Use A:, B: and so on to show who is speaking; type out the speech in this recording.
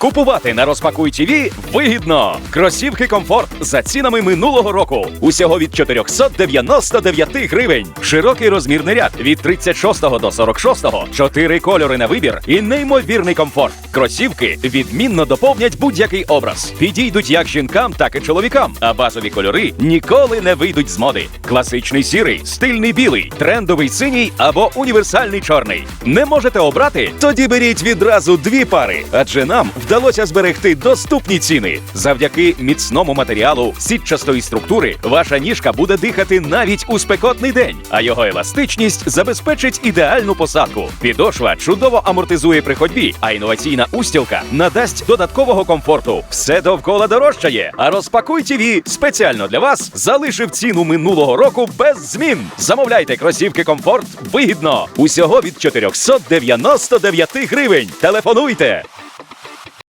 A: Купувати на розпакуй ТВ вигідно. Кросівки комфорт за цінами минулого року. Усього від 499 гривень. Широкий розмірний ряд від 36 до 46, чотири кольори на вибір і неймовірний комфорт. Кросівки відмінно доповнять будь-який образ. Підійдуть як жінкам, так і чоловікам. А базові кольори ніколи не вийдуть з моди. Класичний сірий, стильний білий, трендовий синій або універсальний чорний. Не можете обрати? Тоді беріть відразу дві пари, адже нам вдалося зберегти доступні ціни. Завдяки міцному матеріалу сітчастої структури ваша ніжка буде дихати навіть у спекотний день, а його еластичність забезпечить ідеальну посадку. Підошва чудово амортизує при ходьбі, а інноваційна устілка надасть додаткового комфорту. Все довкола дорожчає. А розпакуй ТВ спеціально для вас залишив ціну минулого року без змін. Замовляйте кросівки комфорт вигідно. Усього від 499 гривень. Телефонуйте.